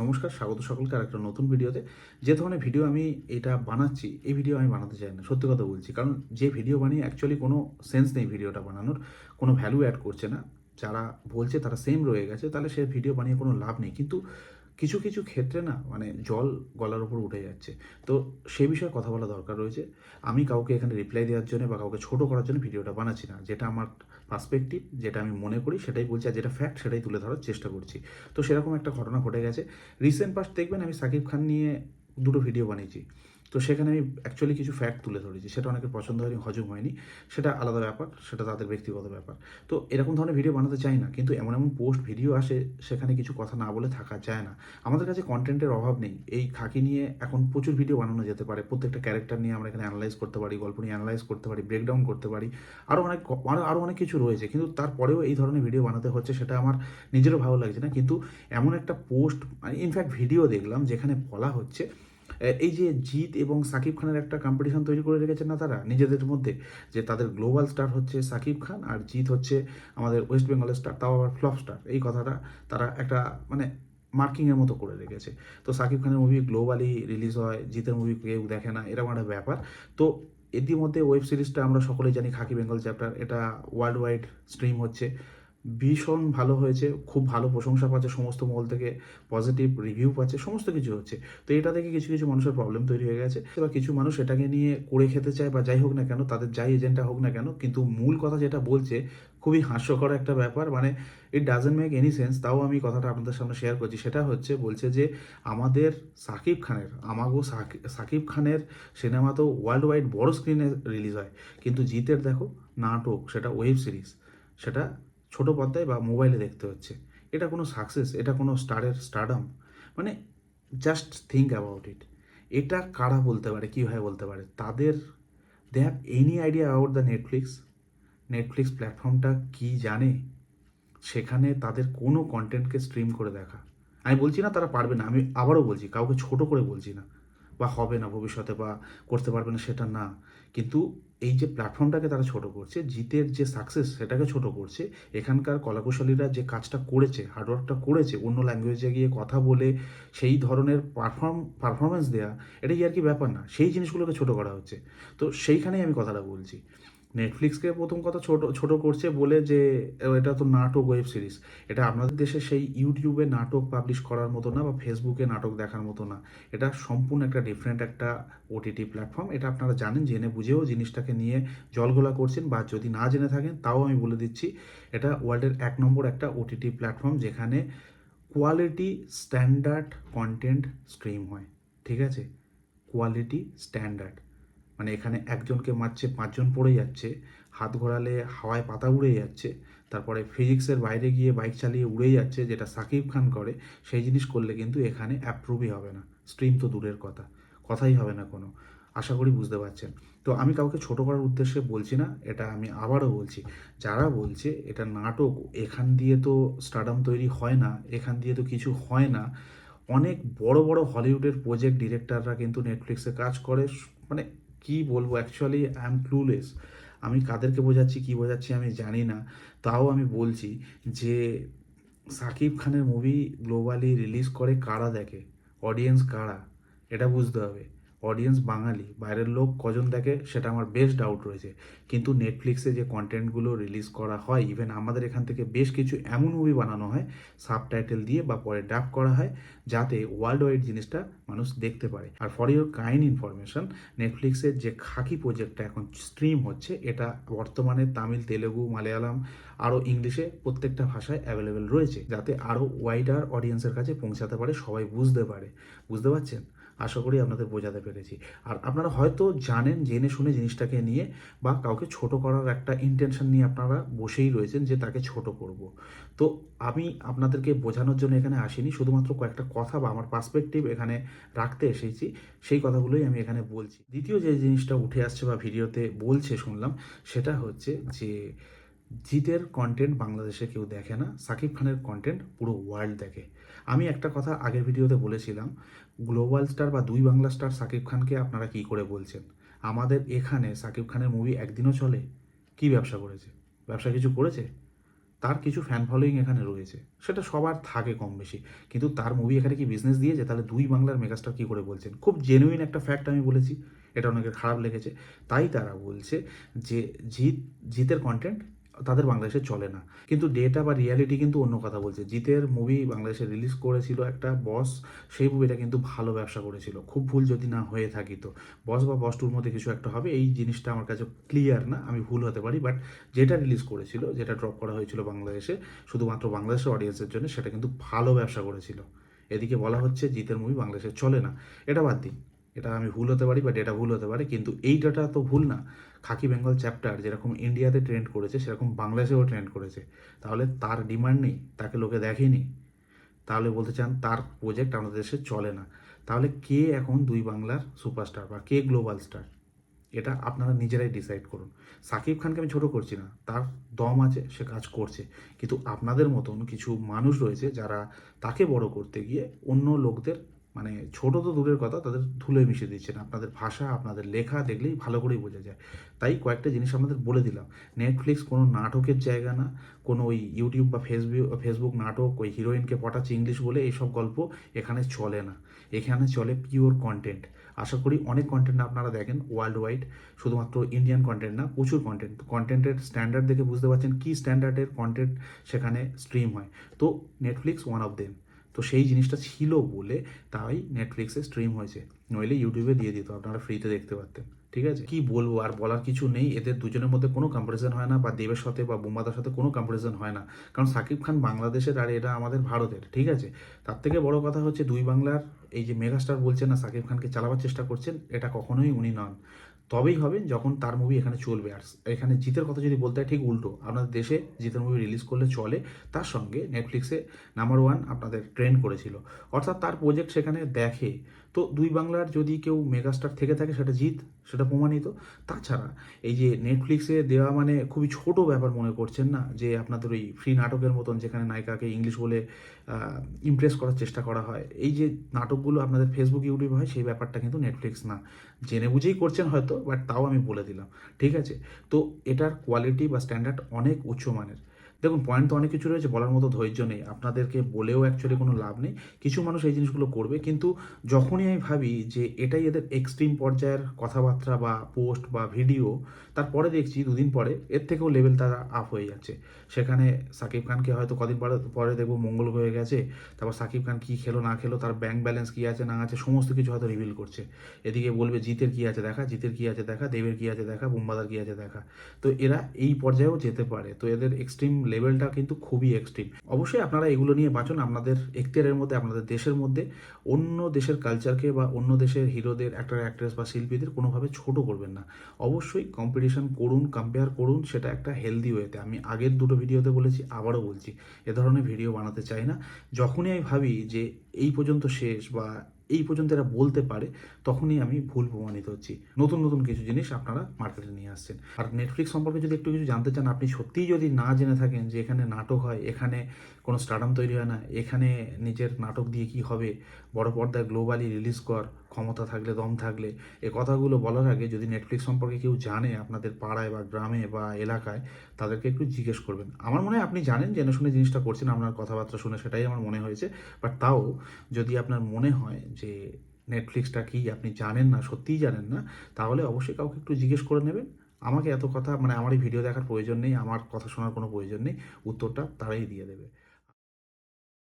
নমস্কার, স্বাগত সকলকে আর একটা নতুন ভিডিওতে। যে ধরনের ভিডিও আমি এটা বানাচ্ছি, এই ভিডিও আমি বানাতে চাই না, সত্যি কথা বলছি। কারণ যে ভিডিও বানিয়ে অ্যাকচুয়ালি কোনো সেন্স নেই ভিডিওটা বানানোর, কোনো ভ্যালু অ্যাড করছে না। যারা বলছে তারা সেম রয়ে গেছে, তাহলে সে ভিডিও বানিয়ে কোনো লাভ নেই। কিন্তু কিছু কিছু ক্ষেত্রে না মানে জল গলার উপর উঠে যাচ্ছে। তো সে বিষয়ে কথা বলা দরকার রয়েছে। আমি কাউকে এখানে রিপ্লাই দেওয়ার জন্য বা কাউকে ছোট করার জন্য ভিডিওটা বানাচ্ছি না, যেটা আমার পার্সপেক্টিভ যেটা আমি মনে করি, সেটাই বলছি আর যেটা ফ্যাক্ট সেটাই তুলে ধরার চেষ্টা করছি। তো সেরকম একটা ঘটনা ঘটে গেছে। রিসেন্ট পাস্ট দেখবেন আমি সাকিব খান নিয়ে দুটো ভিডিও বানিয়েছি। তো সেখানে আমি অ্যাকচুয়ালি কিছু ফ্যাক্ট তুলে ধরেছি। সেটা অনেকের পছন্দ হয়নি, হজম হয়নি। সেটা আলাদা ব্যাপার, সেটা তাদের ব্যক্তিগত ব্যাপার। তো এরকম ধরনের ভিডিও বানাতে চাই না, কিন্তু এমন এমন পোস্ট ভিডিও আসে, সেখানে কিছু কথা না বলে থাকা যায় না। আমাদের কাছে কন্টেন্টের অভাব নেই। এই খাকি নিয়ে এখন প্রচুর ভিডিও বানানো যেতে পারে। প্রত্যেকটা ক্যারেক্টার নিয়ে আমরা এখানে অ্যানালাইজ করতে পারি, গল্প নিয়ে অ্যানালাইজ করতে পারি ব্রেকডাউন করতে পারি। আরও অনেক আরও অনেক কিছু রয়েছে। কিন্তু তারপরেও এই ধরনের ভিডিও বানাতে হচ্ছে, সেটা আমার নিজেরও ভালো লাগছে না। কিন্তু এমন একটা পোস্ট মানে ইনফ্যাক্ট ভিডিও দেখলাম, যেখানে বলা হচ্ছে এই যে জিৎ এবং সাকিব খানের একটা কম্পিটিশন তৈরি করে রেখেছে না তারা নিজেদের মধ্যে? যে তাদের গ্লোবাল স্টার হচ্ছে সাকিব খান আর জিৎ হচ্ছে আমাদের ওয়েস্ট বেঙ্গলের স্টার তাও আবার ফ্লপ স্টার এই কথাটা তারা একটা মানে মার্কিংয়ের মতো করে রেখেছে। তো সাকিব খানের মুভি গ্লোবালি রিলিজ হয়, জিতের মুভি কেউ দেখে না, এরকম একটা ব্যাপার। তো ইতিমধ্যে ওয়েব সিরিজটা আমরা সকলেই জানি, খাকি বেঙ্গল চ্যাপ্টার এটা ওয়ার্ল্ড ওয়াইড স্ট্রিম হচ্ছে। ভীষণ ভালো হয়েছে, খুব ভালো প্রশংসা পাচ্ছে, সমস্ত মহল থেকে পজিটিভ রিভিউ পাচ্ছে, সমস্ত কিছু হচ্ছে। তো এটা থেকে কিছু কিছু মানুষের প্রবলেম তৈরি হয়ে গেছে। বা কিছু মানুষ এটাকে নিয়ে করে খেতে চায় বা যাই হোক না কেন, তাদের যাই এজেন্টটা হোক না কেন, কিন্তু মূল কথা যেটা বলছে, খুবই হাস্যকর একটা ব্যাপার মানে it doesn't make any sense তাও আমি কথাটা আপনাদের সামনে শেয়ার করছি। সেটা হচ্ছে, বলছে যে আমাদের সাকিব খানের, আমাগো সাকি- সাকিব খানের সিনেমা তো ওয়ার্ল্ড ওয়াইড বড় স্ক্রিনে রিলিজ হয়। কিন্তু জিতের দেখো, নাটক, সেটা ওয়েব সিরিজ সেটা ছোট পর্দায় বা মোবাইলে দেখতে হচ্ছে। এটা কোনো সাকসেস এটা কোনো স্টারের স্টারডাম মানে জাস্ট থিঙ্ক অ্যাবাউট ইট এটা কারা বলতে পারে, কীভাবে বলতে পারে? তাদের they have any idea about the Netflix Netflix প্ল্যাটফর্মটা কি জানে? সেখানে তাদের কোনো কন্টেন্টকে স্ট্রিম করে দেখা। আমি বলছি না তারা পারবে না, আমি আবারও বলছি, কাউকে ছোট করে বলছি না। বা হবে না ভবিষ্যতে বা করতে পারবে না, সেটা না। কিন্তু এই যে প্ল্যাটফর্মটাকে তারা ছোট করছে, জিতের যে সাকসেস সেটাকে ছোট করছে, এখানকার কলাকুশলীরা যে কাজটা করেছে হার্ডওয়ার্কটা করেছে, অন্য ল্যাঙ্গুয়েজে গিয়ে কথা বলে সেই ধরনের পারফর্ম পারফরমেন্স দেওয়া এটাই আর কি ব্যাপার না। সেই জিনিসগুলোকে ছোট করা হচ্ছে। তো সেইখানেই আমি কথাটা বলছি। নেটফ্লিক্সকে প্রথম কথা ছোট ছোট করছে বলে যে এটা তো নাটক ওয়েব সিরিজ এটা আপনাদের দেশে সেই ইউটিউবে নাটক পাবলিশ করার মতো না বা ফেসবুকে নাটক দেখার মতো না। এটা সম্পূর্ণ একটা ডিফারেন্ট একটা ওটিটি প্ল্যাটফর্ম এটা আপনারা জানেন, জেনে বুঝেও জিনিসটাকে নিয়ে জলগোলা করছেন বা যদি না জেনে থাকেন, তাও আমি বলে দিচ্ছি, এটা ওয়ার্ল্ডের এক নম্বর একটা ওটিটি প্ল্যাটফর্ম যেখানে কোয়ালিটি স্ট্যান্ডার্ড কন্টেন্ট স্ট্রিম হয়। ঠিক আছে? কোয়ালিটি স্ট্যান্ডার্ড মানে এখানে একজনকে মারছে, পাঁচজন পড়ে যাচ্ছে, হাত ঘোরালে হাওয়ায় পাতা উড়ে যাচ্ছে, তারপরে ফিজিক্সের বাইরে গিয়ে বাইক চালিয়ে উড়ে যাচ্ছে, যেটা সাকিব খান করে, সেই জিনিস করলে কিন্তু এখানে অ্যাপ্রুভই হবে না। স্ট্রিম তো দূরের কথা, কথাই হবে না কোনো। আশা করি বুঝতে পারছেন। তো আমি কাউকে ছোট করার উদ্দেশ্যে বলছি না, এটা আমি আবারও বলছি। যারা বলছে এটা নাটক, এখান দিয়ে তো স্টাডাম তৈরি হয় না, এখান দিয়ে তো কিছু হয় না, অনেক বড় বড় হলিউডের প্রজেক্ট ডিরেক্টররা কিন্তু নেটফ্লিক্সে কাজ করে মানে কি বলব? অ্যাকচুয়ালি আই এম ক্লুলেস আমি কাদেরকে বোঝাচ্ছি, কি বোঝাচ্ছি আমি জানি না। তাও আমি বলছি যে, সাকিব খানের মুভি গ্লোবালি রিলিজ করে কারা দেখে? অডিয়েন্স কারা? এটা বুঝতে হবে। অডিয়েন্স বাঙালি, বাইরের লোক কজন দেখে সেটা আমার বেশ ডাউট রয়েছে। কিন্তু নেটফ্লিক্সে যে কন্টেন্টগুলো রিলিজ করা হয় ইভেন আমাদের এখান থেকে বেশ কিছু এমন মুভি বানানো হয় সাবটাইটেল দিয়ে বা পরে ডাব করা হয়, যাতে ওয়ার্ল্ড ওয়াইড জিনিসটা মানুষ দেখতে পারে। আর ফর ইউর কাইন্ড ইনফরমেশন নেটফ্লিক্সের যে খাকি প্রজেক্টটা এখন স্ট্রিম হচ্ছে, এটা বর্তমানে তামিল, তেলেগু, মালয়ালাম, আরও ইংলিশে প্রত্যেকটা ভাষায় অ্যাভেলেবেল রয়েছে, যাতে আরও ওয়াইডার অডিয়েন্সের কাছে পৌঁছাতে পারে, সবাই বুঝতে পারে। বুঝতে পারছেন? আশা করি আপনাদের বোঝাতে পেরেছি। আর আপনারা হয়তো জানেন, জেনে শুনে জিনিসটাকে নিয়ে বা কাউকে ছোট করার একটা ইন্টেনশন নিয়ে আপনারা বসেই রয়েছেন যে তাকে ছোট করব। তো আমি আপনাদেরকে বোঝানোর জন্য এখানে আসিনি, শুধুমাত্র কয়েকটা কথা বা আমার পার্সপেক্টিভ এখানে রাখতে এসেছি, সেই কথাগুলোই আমি এখানে বলছি। দ্বিতীয় যে জিনিসটা উঠে আসছে বা ভিডিওতে বলছে শুনলাম, সেটা হচ্ছে যে জিতের কন্টেন্ট বাংলাদেশে কেউ দেখে না, সাকিব খানের কন্টেন্ট পুরো ওয়ার্ল্ড দেখে। আমি একটা কথা আগের ভিডিওতে বলেছিলাম গ্লোবাল স্টার বা দুই বাংলা স্টার সাকিব খানকে আপনারা কি করে বলছেন? আমাদের এখানে সাকিব খানের মুভি একদিনও চলে, কি ব্যবসা করেছে? ব্যবসা কিছু করেছে? তার কিছু ফ্যান ফলোয়িং এখানে রয়েছে, সেটা সবার থাকে কম বেশি। কিন্তু তার মুভি এখানে কি বিজনেস দিয়েছে? তাহলে দুই বাংলার মেগাস্টার কী করে বলছেন? খুব জেনুইন একটা ফ্যাক্ট আমি বলেছি, এটা অনেকের খারাপ লেগেছে। তাই তারা বলছে যে জিত জিতের কন্টেন্ট তাদের বাংলাদেশে চলে না। কিন্তু ডেটা বা রিয়ালিটি কিন্তু অন্য কথা বলছে। জিতের মুভি বাংলাদেশে রিলিজ করেছিল একটা বস সেই মুভিটা কিন্তু ভালো ব্যবসা করেছিল। খুব ভুল যদি না হয়ে থাকি তো। বস বা বস টুর মধ্যে কিছু একটা হবে, এই জিনিসটা আমার কাছে ক্লিয়ার না, আমি ভুল হতে পারি। বাট যেটা রিলিজ করেছিল, যেটা ড্রপ করা হয়েছিল বাংলাদেশে, শুধুমাত্র বাংলাদেশের অডিয়েন্সের জন্য, সেটা কিন্তু ভালো ব্যবসা করেছিল। এদিকে বলা হচ্ছে জিতের মুভি বাংলাদেশে চলে না। এটা বাদ দিন এটা আমি ভুল হতে পারি বা ডেটা ভুল হতে পারে, কিন্তু এই ডেটা তো ভুল না। খাকি বেঙ্গল চ্যাপ্টার যেরকম ইন্ডিয়াতে ট্রেন্ড করেছে, সেরকম বাংলাদেশেও ট্রেন্ড করেছে। তাহলে তার ডিমান্ড নেই, তাকে লোকে দেখেনি। তাহলে বলতে চান তার প্রজেক্ট আমাদের দেশে চলে না। তাহলে কে এখন দুই বাংলার সুপারস্টার বা কে গ্লোবাল স্টার এটা আপনারা নিজেরাই ডিসাইড করুন। সাকিব খানকে আমি ছোট করছি না, তার দম আছে, সে কাজ করছে। কিন্তু আপনাদের মতন কিছু মানুষ রয়েছে যারা তাকে বড় করতে গিয়ে অন্য লোকদের মানে ছোট তো দূরের কথা, তাদের ধুলে মিশিয়ে দিচ্ছেন আপনাদের ভাষা, আপনাদের লেখা দেখলেই ভালো করেই বোঝা যায়। তাই কয়েকটা জিনিস আপনাদের বলে দিলাম। নেটফ্লিক্স কোনো নাটকের জায়গা না, কোনো ওই ইউটিউব বা ফেসবুক ফেসবুক নাটক, ওই হিরোইনকে পটাচ্ছে ইংলিশ বলে এইসব গল্প এখানে চলে না। এখানে চলে পিওর কন্টেন্ট আশা করি অনেক কন্টেন্ট আপনারা দেখেন ওয়ার্ল্ড ওয়াইড শুধুমাত্র ইন্ডিয়ান কন্টেন্ট না, প্রচুর কন্টেন্ট কন্টেন্টের স্ট্যান্ডার্ড দেখে বুঝতে পারছেন কী স্ট্যান্ডার্ডের কন্টেন্ট সেখানে স্ট্রিম হয়। তো নেটফ্লিক্স ওয়ান অফ দেম তো সেই জিনিসটা ছিল বলে তাই নেটফ্লিক্সে স্ট্রিম হয়েছে। নইলে ইউটিউবে দিয়ে দিত, আপনারা ফ্রিতে দেখতে পারতেন, ঠিক আছে? কি বলব, আর বলার কিছু নেই, এদের দুজনের মধ্যে কোনো কম্পারিজন হয় না, বা দেবের সাথে বা বোমাদার সাথে কোনো কম্পারিজন হয় না। কারণ সাকিব খান বাংলাদেশের আর এটা আমাদের ভারতের, ঠিক আছে? তার থেকে বড় কথা হচ্ছে দুই বাংলার এই যে মেগাস্টার বলছেন না, সাকিব খানকে চালাবার চেষ্টা করছেন, এটা কখনোই উনি নন। তবেই হবে যখন তার মুভি এখানে চলবে। আর এখানে জিতের কথা যদি বলতে হয়, ঠিক উল্টো। আপনাদের দেশে জিতের মুভি রিলিজ করলে চলে। তার সঙ্গে নেটফ্লিক্সে নাম্বার ওয়ান আপনাদের ট্রেন করেছিল। অর্থাৎ তার প্রজেক্ট সেখানে দেখে। তো দুই বাংলার যদি কেউ মেগাস্টার থেকে থাকে, সেটা জিত সেটা প্রমাণিত। তাছাড়া এই যে নেটফ্লিক্সে দেওয়া মানে খুবই ছোট ব্যাপার মনে করছেন না? যে আপনাদের ওই ফ্রি নাটকের মতন যেখানে নায়িকাকে ইংলিশ বলে ইমপ্রেস করার চেষ্টা করা হয়, এই যে নাটকগুলো আপনাদের ফেসবুক ইউটিউবে হয়, সেই ব্যাপারটা কিন্তু নেটফ্লিক্স না। জেনে বুঝেই করছেন হয়তো বাট তাও আমি বলে দিলাম। ঠিক আছে? তো এটার কোয়ালিটি বা স্ট্যান্ডার্ড অনেক উচ্চমানের দেখুন পয়েন্ট তো অনেক কিছু রয়েছে, বলার মতো ধৈর্য নেই। আপনাদেরকে বলেও অ্যাকচুয়ালি কোনো লাভ নেই। কিছু মানুষ এই জিনিসগুলো করবে, কিন্তু যখনই আমি ভাবি যে এটাই এদের এক্সট্রিম পর্যায়ের কথাবার্তা বা পোস্ট বা ভিডিও তারপরে দেখছি দুদিন পরে এর থেকেও লেভেল তারা আপ হয়ে যাচ্ছে। সেখানে সাকিব খানকে হয়তো কদিন পরে পরে দেখব মঙ্গল হয়ে গেছে, তারপর সাকিব খান কী খেলো, না খেলো, তার ব্যাংক ব্যালেন্স কী আছে, না আছে, সমস্ত কিছু হয়তো রিভিল করছে। এদিকে বলবে, জিতের কী আছে দেখা, জিতের কী আছে দেখা, দেবের কী আছে দেখা বোম্বাদার কী আছে দেখা। তো এরা এই পর্যায়েও যেতে পারে। তো এদের এক্সট্রিম লেভেলটা কিন্তু খুবই এক্সট্রিম অবশ্যই আপনারা এগুলো নিয়ে বাঁচুন, আপনাদের এখতিয়ারের মধ্যে, আপনাদের দেশের মধ্যে। অন্য দেশের কালচারকে বা অন্য দেশের হিরোদের অ্যাক্টর অ্যাক্ট্রেস বা শিল্পীদের কোনোভাবে ছোট করবেন না। অবশ্যই কম্পিটিশন করুন কম্পেয়ার করুন, সেটা একটা হেলদি ওয়েতে আমি আগের দুটো ভিডিওতে বলেছি, আবারও বলছি, এ ধরনের ভিডিও বানাতে চাই না। যখনই আমি ভাবি যে এই পর্যন্ত শেষ বা এই পর্যন্ত এরা বলতে পারে, তখনই আমি ভুল প্রমাণিত হচ্ছি। নতুন নতুন কিছু জিনিস আপনারা মার্কেটে নিয়ে আসছেন। আর নেটফ্লিক্স সম্পর্কে যদি একটু কিছু জানতে চান, আপনি সত্যিই যদি না জেনে থাকেন যে এখানে নাটক হয়, এখানে কোনো স্টার্টাম তৈরি হয় না, এখানে নিজের নাটক দিয়ে কি হবে, বড় পর্দায় গ্লোবালি রিলিজ কর ক্ষমতা থাকলে, দম থাকলে, এ কথাগুলো বলার আগে যদি নেটফ্লিক্স সম্পর্কে কেউ জানে আপনাদের পাড়ায় বা গ্রামে বা এলাকায়, তাদেরকে একটু জিজ্ঞেস করবেন। আমার মনে হয় আপনি জানেন, জেনে শুনে জিনিসটা করছেন, আপনার কথাবার্তা শুনে সেটাই আমার মনে হয়েছে। বাট তাও যদি আপনার মনে হয় যে নেটফ্লিক্সটা কি আপনি জানেন না, সত্যিই জানেন না, তাহলে অবশ্যই কাউকে একটু জিজ্ঞেস করে নেবেন। আমাকে এত কথা মানে আমার এই ভিডিও দেখার প্রয়োজন নেই, আমার কথা শোনার কোনো প্রয়োজন নেই, উত্তরটা তারাই দিয়ে দেবে।